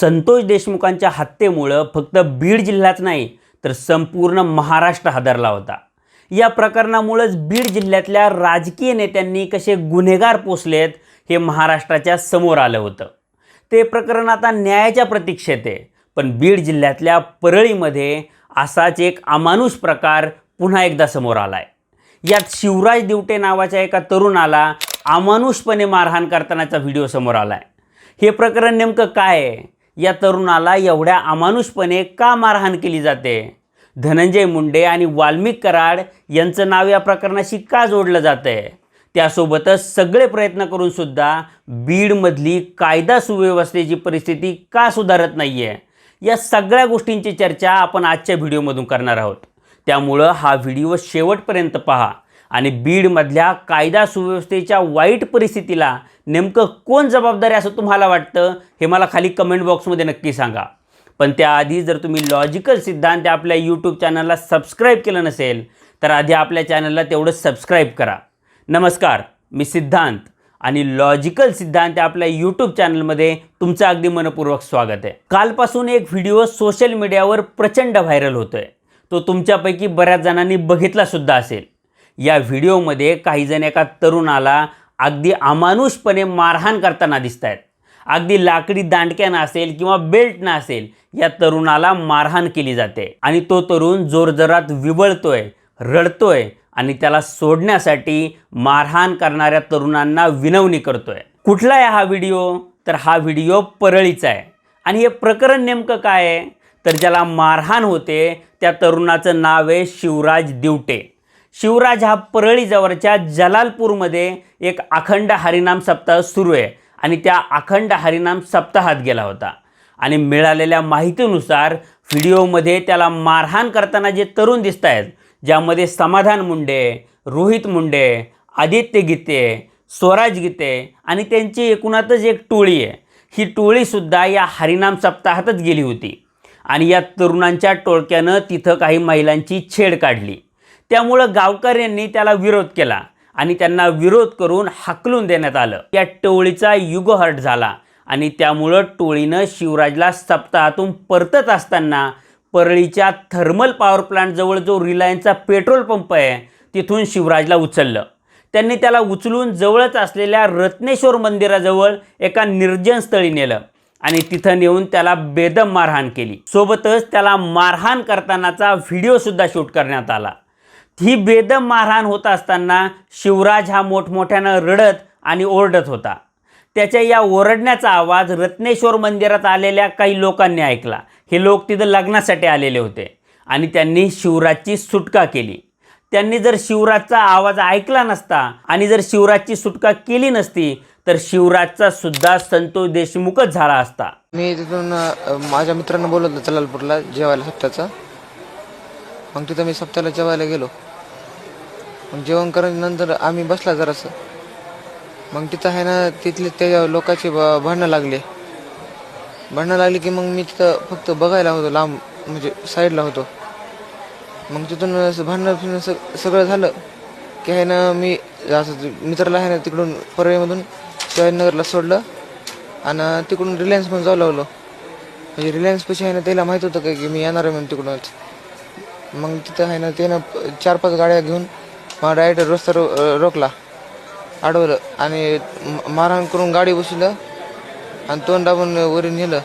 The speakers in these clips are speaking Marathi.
संतोष देशमुखांच्या हत्येमुळं फक्त बीड जिल्ह्यात नाही तर संपूर्ण महाराष्ट्र हादरला होता. या प्रकरणामुळंच बीड जिल्ह्यातल्या राजकीय नेत्यांनी कसे गुन्हेगार पोचलेत हे महाराष्ट्राच्या समोर आलं होतं. ते प्रकरण आता न्यायाच्या प्रतीक्षेत आहे पण बीड जिल्ह्यातल्या परळीमध्ये असाच एक अमानुष प्रकार पुन्हा एकदा समोर आला आहे यात शिवराज दिवटे नावाच्या एका तरुणाला अमानुषपणे मारहाण करतानाचा व्हिडिओ समोर आला आहे हे प्रकरण नेमकं काय आहे? या तरुणाला एवढ्या अमानुषपणे का मारहाण केली जाते? धनंजय मुंडे आणि वाल्मिक कराड यांचं नाव या प्रकरणाशी का जोडलं जातं आहे त्यासोबतच सगळे प्रयत्न करून सुद्धा बीडमधली कायदा सुव्यवस्थेची परिस्थिती का सुधारत नाही आहे या सगळ्या गोष्टींची चर्चा आपण आजच्या व्हिडिओमधून करणार आहोत. त्यामुळं हा व्हिडिओ शेवटपर्यंत पहा. आणि बीडमधल्या कायदा सुव्यवस्थेच्या वाईट परिस्थितीला नेमकं कोण जबाबदारी असं तुम्हाला वाटतं हे मला खाली कमेंट बॉक्समध्ये नक्की सांगा. पण त्याआधी जर तुम्ही लॉजिकल सिद्धांत आपल्या यूट्यूब चॅनलला सबस्क्राईब केलं नसेल तर आधी आपल्या चॅनलला तेवढं सबस्क्राईब करा. नमस्कार मी सिद्धांत आणि लॉजिकल सिद्धांत आपल्या यूट्यूब चॅनलमध्ये तुमचं अगदी मनपूर्वक स्वागत आहे. कालपासून एक व्हिडिओ सोशल मीडियावर प्रचंड व्हायरल होतोय. तो तुमच्यापैकी बऱ्याच जणांनी बघितलासुद्धा असेल. या व्हिडिओमध्ये काहीजण एका तरुणाला अगदी अमानुषपणे मारहाण करताना दिसत आहेत अगदी लाकडी दांडक्यानं असेल किंवा बेल्टनं असेल या तरुणाला मारहाण केली जाते. आणि तो तरुण जोरजोरात विवळतोय रडतोय आणि त्याला सोडण्यासाठी मारहाण करणाऱ्या तरुणांना विनवणी करतोय. कुठला आहे हा व्हिडिओ? तर हा व्हिडिओ परळीचा आहे. आणि हे प्रकरण नेमकं काय आहे? तर ज्याला मारहाण होते त्या तरुणाचं नाव आहे शिवराज दिवटे. शिवराज हा परळीजवळच्या जलालपूरमध्ये एक अखंड हरिनाम सप्ताह सुरू आहे आणि त्या अखंड हरिनाम सप्ताहात गेला होता. आणि मिळालेल्या माहितीनुसार व्हिडिओमध्ये त्याला मारहाण करताना जे तरुण दिसत आहेत ज्यामध्ये समाधान मुंडे रोहित मुंडे आदित्य गीते स्वराज गीते आणि त्यांची एकूणातच एक टोळी आहे. ही टोळीसुद्धा या हरिनाम सप्ताहातच गेली होती. आणि या तरुणांच्या टोळक्यानं तिथं काही महिलांची छेड काढली. त्यामुळं गावकऱ्यांनी त्याला विरोध केला आणि त्यांना विरोध करून हाकलून देण्यात आलं. या टोळीचा युगहट झाला आणि त्यामुळं टोळीनं शिवराजला सप्ताहातून परतत असताना परळीच्या थर्मल पॉवर प्लांटजवळ जो रिलायन्सचा पेट्रोल पंप आहे तिथून शिवराजला उचललं. त्यांनी त्याला उचलून जवळच असलेल्या रत्नेश्वर मंदिराजवळ एका निर्जन स्थळी नेलं आणि तिथं नेऊन त्याला बेदम मारहाण केली. सोबतच त्याला मारहाण करतानाचा व्हिडिओसुद्धा शूट करण्यात आला. ही बेदम मारहाण होत असताना शिवराज हा मोठमोठ्यानं रडत आणि ओरडत होता. त्याच्या या ओरडण्याचा आवाज रत्नेश्वर मंदिरात आलेल्या काही लोकांनी ऐकला. हे लोक तिथं लग्नासाठी आलेले होते आणि त्यांनी शिवराजची सुटका केली. त्यांनी जर शिवराजचा आवाज ऐकला नसता आणि जर शिवराजची सुटका केली नसती तर शिवराजचा सुद्धा संतोष देशमुखच झाला असता. मी तिथून माझ्या मित्रांना बोलवलं जलालपूरला जेवायला सप्त्याचा मग तिथं मी सप्त्याला जेवायला गेलो. मग जेवण नंतर आम्ही बसला जरासं. मग तिथं आहे ना तिथले त्या लोकांचे ब- भांडणं लागले. भांडणं लागली की मग मी तिथं फक्त बघायला होतो लांब म्हणजे साईडला होतो. मग तिथून असं भांडणं फिरणं सगळं झालं की आहे ना मी असं मित्राला आहे ना तिकडून परवेमधून शिवाजीनगरला सोडलं आणि तिकडून रिलायन्समध्ये जाऊ लागलो. म्हणजे रिलायन्स आहे ना त्याला माहीत होतं काय की मी येणार आहे म्हणून तिकडूनच. मग तिथं आहे ना त्यानं ना चार पाच गाड्या घेऊन मला रायडर रस्ता रो रोखला. अडवलं. आणि मारहाण करून गाडी बसवलं. आणि तोंड दाबून वरी नेलं.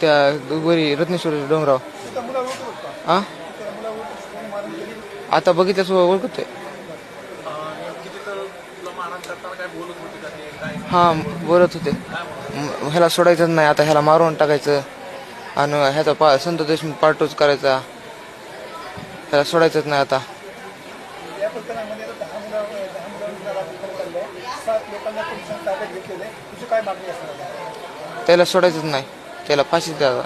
त्या वरी रत्नेश्वर डोंगराव. हां आता बघितल्यास ओळखतोय. हां बोलत होते. ह्याला सोडायचं नाही. आता ह्याला मारून टाकायचं. आणि ह्याचा पा संत देशमुख पार्टोच करायचा. ह्याला सोडायचंच नाही आता. त्याला सोडायचंच नाही. त्याला फाशीच द्यावा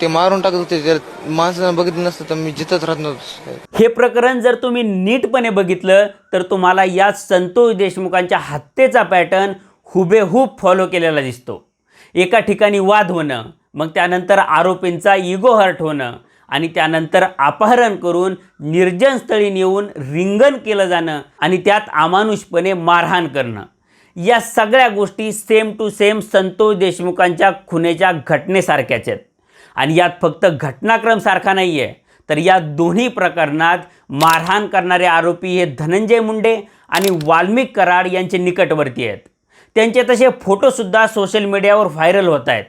ते मारून टाकत होते. त्याला माणसानं बघितलं नसतं तर मी जिथंच राहत नव्हतो हे प्रकरण जर तुम्ही नीटपणे बघितलं तर तुम्हाला या संतोष देशमुखांच्या हत्येचा पॅटर्न हुबेहूब फॉलो केलेला दिसतो. एका ठिकाणी वाद होणं मग त्यानंतर आरोपींचा इगो हर्ट होणं आणि त्यानंतर अपहरण करून निर्जनस्थळी नेऊन रिंगण केलं जाणं आणि त्यात अमानुषपणे मारहाण करणं. या सगळ्या गोष्टी सेम टू सेम संतोष देशमुखांच्या खुनेच्या घटनेसारख्याच आहेत. आणि यात फक्त घटनाक्रम सारखा नाही आहे तर या दोन्ही प्रकरणात मारहाण करणारे आरोपी हे धनंजय मुंडे आणि वाल्मिक कराड यांचे निकटवर्ती आहेत. त्यांचे तसे फोटोसुद्धा सोशल मीडियावर व्हायरल होत आहेत.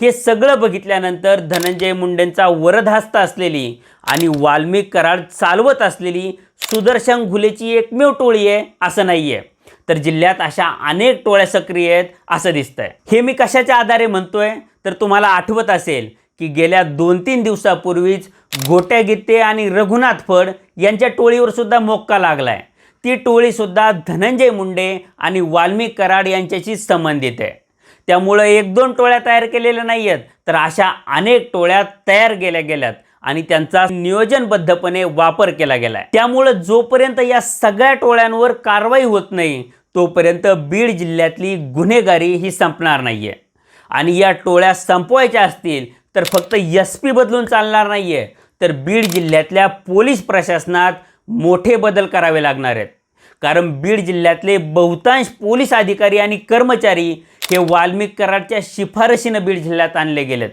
हे सगळं बघितल्यानंतर धनंजय मुंडेंचा वरदहस्त असलेली आणि वाल्मिक कराड चालवत असलेली सुदर्शन घुलेची एकमेव टोळी आहे असं नाही आहे तर जिल्ह्यात अशा अनेक टोळ्या सक्रिय आहेत असं दिसतंय. हे मी कशाच्या आधारे म्हणतोय? तर तुम्हाला आठवत असेल की गेल्या दोन तीन दिवसापूर्वीच गोट्या गीते आणि रघुनाथ फड यांच्या टोळीवर सुद्धा मोक्का लागलाय. ती टोळीसुद्धा धनंजय मुंडे आणि वाल्मिक कराड यांच्याशी संबंधित आहे. त्यामुळं एक दोन टोळ्या तयार केलेल्या नाही आहेत तर अशा अनेक टोळ्या तयार केल्या गेल्यात आणि त्यांचा नियोजनबद्धपणे वापर केला गेला आहे त्यामुळं जोपर्यंत या सगळ्या टोळ्यांवर कारवाई होत नाही तोपर्यंत बीड जिल्ह्यातली गुन्हेगारी ही संपणार नाही आहे आणि या टोळ्या संपवायच्या असतील तर फक्त एस पी बदलून चालणार नाही आहे तर बीड जिल्ह्यातल्या पोलीस प्रशासनात मोठे बदल करावे लागणार आहेत. कारण बीड जिल्ह्यातले बहुतांश पोलीस अधिकारी आणि कर्मचारी हे वाल्मिक कराडच्या शिफारशीनं बीड जिल्ह्यात आणले गेलेत.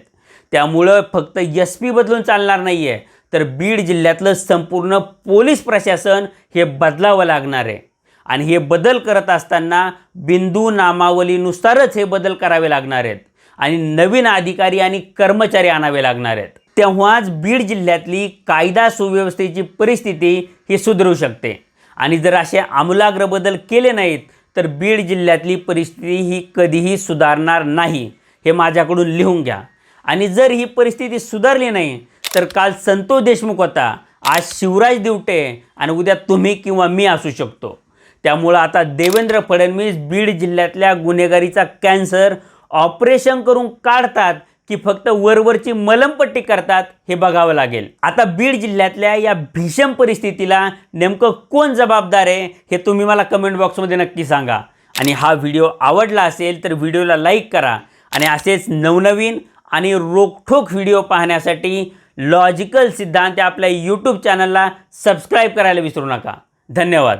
त्यामुळं फक्त एस पी बदलून चालणार नाही आहे तर बीड जिल्ह्यातलं संपूर्ण पोलीस प्रशासन हे बदलावं लागणार आहे. आणि हे बदल करत असताना बिंदू नामावलीनुसारच हे बदल करावे लागणार आहेत. आणि नवीन अधिकारी आणि कर्मचारी आणावे लागणार आहेत. तेव्हाच बीड जिल्ह्यातली कायदा सुव्यवस्थेची परिस्थिती ही सुधरू शकते. आणि जर असे आमूलाग्र बदल केले नाहीत तर बीड जिल्ह्यातली परिस्थिती ही कधीही सुधारणार नाही हे माझ्याकडून लिहून घ्या. आणि जर ही परिस्थिती सुधारली नाही तर काल संतोष देशमुख होता आज शिवराज दिवटे आणि उद्या तुम्ही किंवा मी असू शकतो. त्यामुळं आता देवेंद्र फडणवीस बीड जिल्ह्यातल्या गुन्हेगारीचा कॅन्सर ऑपरेशन करून काढतात की फक्त वरवरची मलमपट्टी करतात हे बघावं लागेल. आता बीड जिल्ह्यातल्या या भीषण परिस्थितीला नेमकं कोण जबाबदार आहे हे तुम्ही मला कमेंट बॉक्समध्ये नक्की सांगा. आणि हा व्हिडिओ आवडला असेल तर व्हिडिओला लाईक करा. आणि असेच नवनवीन आणि रोखोक व्हिडिओ पाहण्यासाठी लॉजिकल सिद्धांत आपल्या यूट्यूब चॅनलला सबस्क्राईब करायला विसरू नका. धन्यवाद.